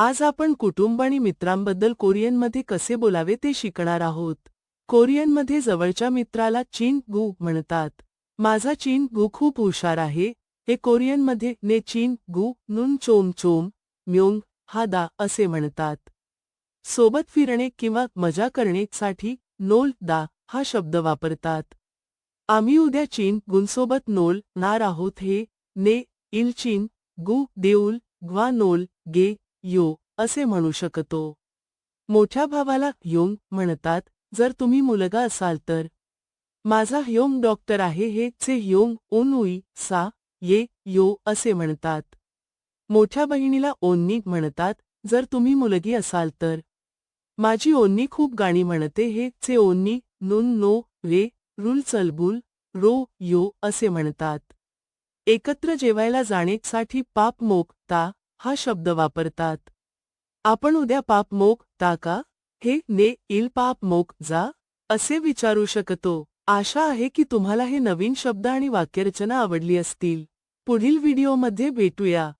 आज आपण कुटुंब आणि मित्रांबद्दल कोरियनमध्ये कसे बोलावे ते शिकणार आहोत. कोरियनमध्ये जवळच्या मित्राला चीन गु म्हणतात. माझा चीन गु खूप हुशार आहे. हे कोरियनमध्ये ने चीन गु नुन चोम चोम म्योंग हा दा असे म्हणतात. सोबत फिरणे किंवा मजा करण्यासाठी नोल दा हा शब्द वापरतात. आम्ही उद्या चीन गुनसोबत नोल नार आहोत हे. ने इल चीन गु देऊल ग्वा नोल गे यो असे म्हणू शकतो. मोठ्या भावाला योंग म्हणतात जर तुम्ही मुलगा असाल तर. माझा ह्योंग डॉक्टर आहे हे चे ह्योंग ओन उई सा ये यो असे म्हणतात. मोठ्या बहिणीला ओन्नी म्हणतात जर तुम्ही मुलगी असाल तर. माझी ओन्नी खूप गाणी म्हणते हे चे ओन्नी नुन नो रे रुल चलबुल रो यो असे म्हणतात. एकत्र जेवायला जाण्यासाठी पाप मोक ता हा शब्द वापरतात. आपण उद्या पाप मोक ता का? हे ने इल पाप मोक जा असे विचारू शकतो. आशा आहे की तुम्हाला हे नवीन शब्द आणि वाक्यरचना आवडली असतील. पुढील व्हिडिओमध्ये भेटूया.